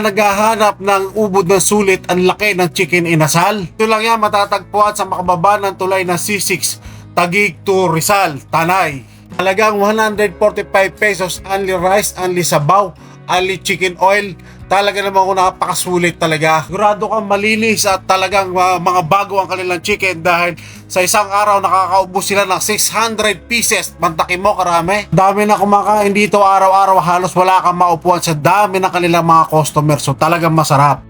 naghahanap ng ubod ng sulit ang laki ng chicken inasal. Ito lang yan matatagpuan sa makababa ng tulay ng C6 Tagig to Rizal, Tanay. Talagang 145 pesos only rice, only sabaw, only chicken oil. Talaga naman kung napakasulit talaga. Sigurado kang malinis at talagang uh, mga bago ang kanilang chicken dahil sa isang araw nakakaubos sila ng 600 pieces. Mantakin mo karami. Dami na kumakain dito araw-araw halos wala kang maupuan sa dami ng kanilang mga customers. So talagang masarap.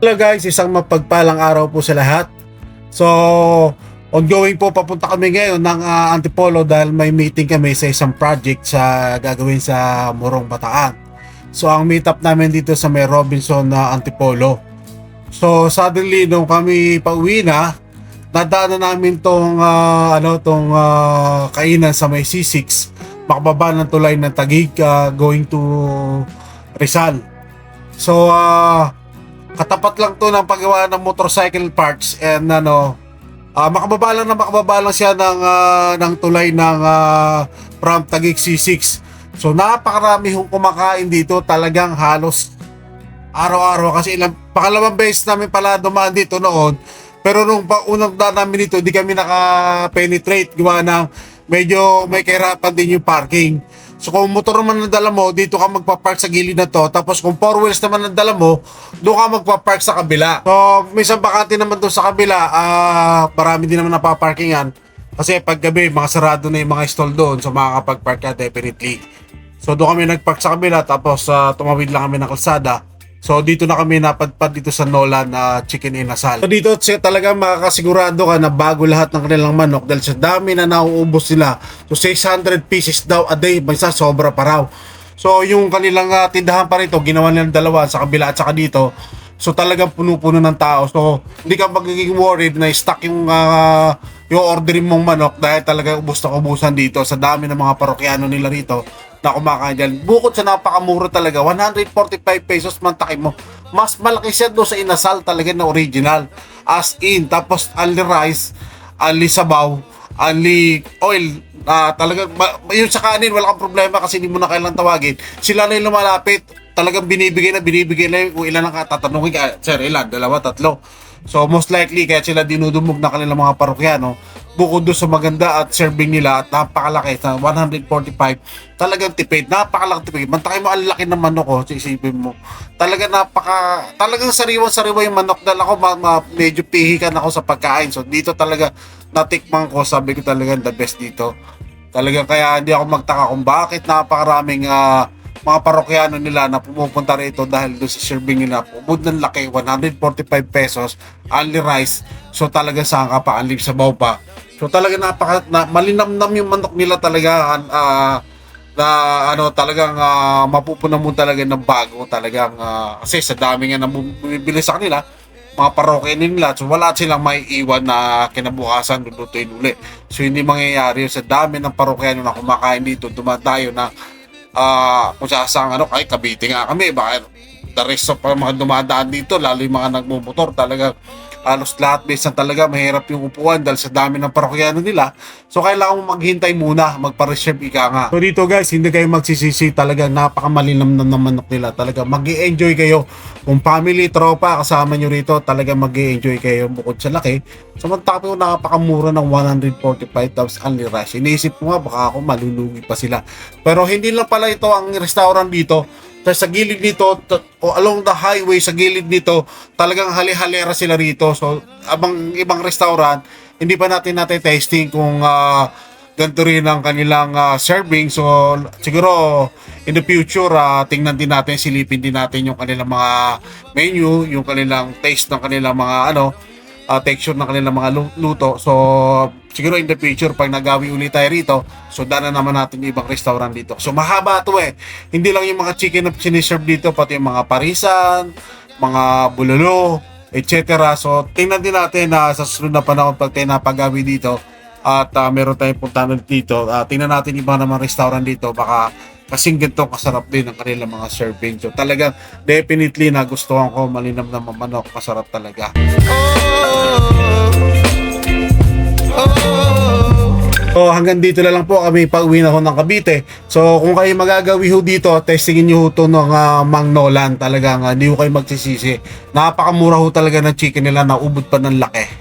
Hello guys, isang mapagpalang araw po sa lahat. So, ongoing po papunta kami ngayon ng ah, Antipolo dahil may meeting kami sa isang project sa gagawin sa Morong Bataan. So, ang meet up namin dito sa may Robinson na Antipolo. So, suddenly nung kami pauwi na, nadaanan namin tong ah, ano tong ah, kainan sa may C6 makababa ng tulay ng Tagig ah, going to Rizal. So, ah katapat lang to ng paggawa ng motorcycle parts and ano ah makababa lang na makababa lang siya ng ah, ng tulay ng ah, from Taguig C6 so napakarami hong kumakain dito. Talagang halos araw-araw. Kasi ilang pangalawang beses namin pala dumaan dito noon. Pero nung unang daan namin dito di kami naka-penetrate. Gawa ng medyo may kahirapan din yung parking So kung motor naman ang dala mo, dito ka magpa-park sa gilid na to. Tapos kung four wheels naman ang dala mo, doon ka magpa-park sa kabila. So minsan bakante naman doon sa kabila, ah marami din naman napaparkingan. Kasi pag gabi, mga sarado na yung mga stall doon. So makakapag-park ka definitely. So doon kami nag-park sa kabila, tapos ah, tumawid lang kami ng kalsada. So dito na kami napadpad dito sa Nolan na Chicken Inasal. So dito talaga makakasigurado ka na bago lahat ng kanilang manok dahil sa dami na nauubos nila. So 600 pieces daw a day, minsan sobra pa raw. So yung kanilang ah, tindahan pa rito, ginawa nilang dalawa sa kabila at saka dito. So talagang puno-puno ng tao. So hindi ka magiging worried na stuck yung ah, yung ordering mong manok dahil talaga ubos na ubusan dito sa dami ng mga parokyano nila rito na kumakain dyan. Bukod sa napakamura talaga, 145 pesos mantakin mo. Mas malaki siya doon sa inasal talaga na original. As in, tapos only rice, only sabaw, only oil. Ah, talaga, ma- yun sa kanin, wala kang problema kasi hindi mo na kailangan tawagin. Sila na yung lumalapit, talagang binibigay na binibigay na yung kung ilan ang tatanungin ka. Sir, ilan? Dalawa, tatlo. So most likely kaya sila dinudumog na kanilang mga parokyano bukod doon sa maganda at serving nila napakalaki sa 145 talagang tipid napakalaki tipid. Mantakay mo ang laki ng manok ko so isipin mo. Talaga napaka talagang sariwan sariwa yung manok. Dahil ako ma, ma- medyo pihikan ako sa pagkain. So dito talaga natikman ko. Sabi ko talaga the best dito. Talagang kaya hindi ako magtaka kung bakit napakaraming ah, mga parokyano nila na pumupunta rito dahil doon sa serving nila pumud ng laki 145 pesos only rice. So talaga saan ka pa unli sabaw pa so talaga napaka na, malinamnam yung manok nila talaga ah, na ano talagang uh, mapupunan mo talaga ng bago talagang ah, kasi sa dami nga na bumibili sa kanila mga parokya nila. So wala silang may iwan na kinabukasan lulutuin uli. So hindi mangyayari sa dami ng parokyano na kumakain dito dumadayo na ah kung sa ano, ay Cavite nga kami, baka the rest of uh, mga dumadaan dito, lalo yung mga nagmumotor, talaga halos lahat besan talaga mahirap yung upuan dahil sa dami ng parokyano nila. So kailangan mo maghintay muna, magpa-reserve ika nga. So dito guys, hindi kayo magsisisi talaga napakamalinam na ng manok nila. Talaga mag enjoy kayo. Kung family, tropa, kasama nyo rito, talaga mag enjoy kayo bukod sa laki. Samantala ko napakamura ng 145 tapos only rice. Iniisip ko nga baka ako malulugi pa sila. Pero hindi lang pala ito ang restaurant dito. Tapos sa gilid nito, o along the highway sa gilid nito, talagang hali-halera sila rito. So, abang ibang restaurant, hindi pa natin natin testing kung ah, ganito rin ang kanilang ah, serving. So siguro in the future, ah, tingnan din natin, silipin din natin yung kanilang mga menu, yung kanilang taste ng kanilang mga ano, ah, texture ng kanilang mga lu- luto. So siguro in the future, pag nagawi ulit tayo rito, so dana naman natin yung ibang restaurant dito. So mahaba to eh. Hindi lang yung mga chicken na siniserve dito, pati yung mga parisan, mga bulalo, etc. So, tingnan din natin na sa susunod na panahon pag tayo napagawi dito at ah, meron tayong puntahan dito. Ah, tingnan natin iba naman restaurant dito. Baka kasing ganito kasarap din ang kanilang mga serving. So, talagang definitely nagustuhan ko malinam na manok. Masarap talaga. So hanggang dito na lang po kami pag uwi na ho ng Cavite. So kung kayo magagawi ho dito, testingin nyo ho to ng ah, Mang Nolan. Talagang ah, hindi ho kayo magsisisi. Napakamura ho talaga ng chicken nila na ubod pa ng laki.